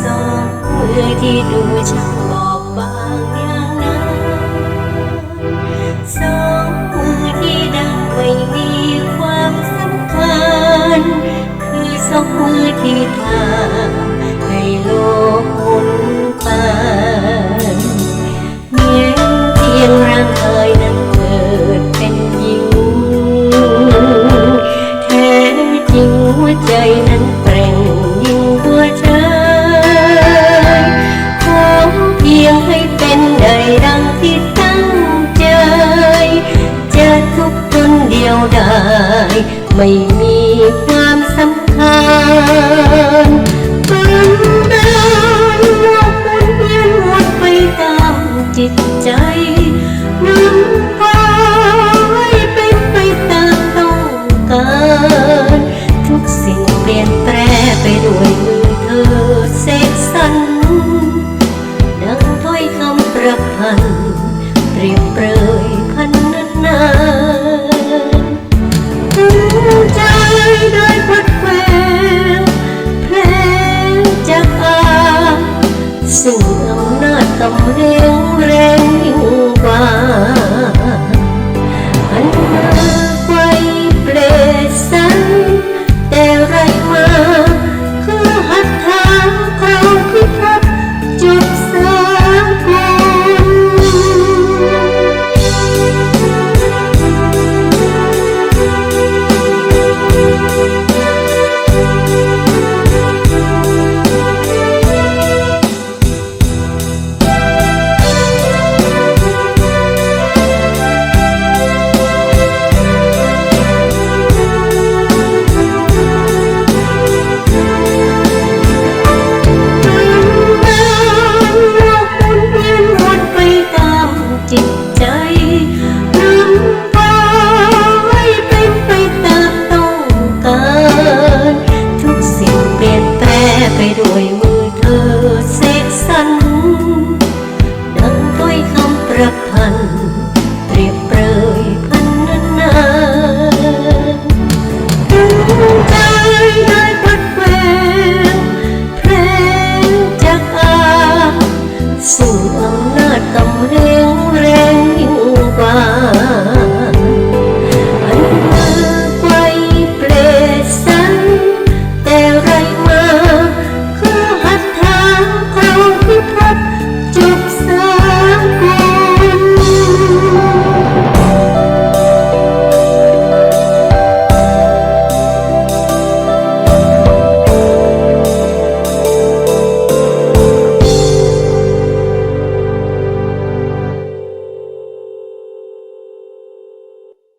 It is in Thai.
สองมือที่ดูช่างบอกบางอย่างนั้นสองมือที่ดังไม่มีความสำคัญ คือสองมือที่ทา ไม่มีความสำคัญบุญดินโลบุญเวียนวนไปตามจิตใจบุญพาใเป็นไปตามต้องการทุกสิ่งเปลี่ยนแปลงไปด้วยมือเธอเสกสรรดังถ้อยคำประพันธ์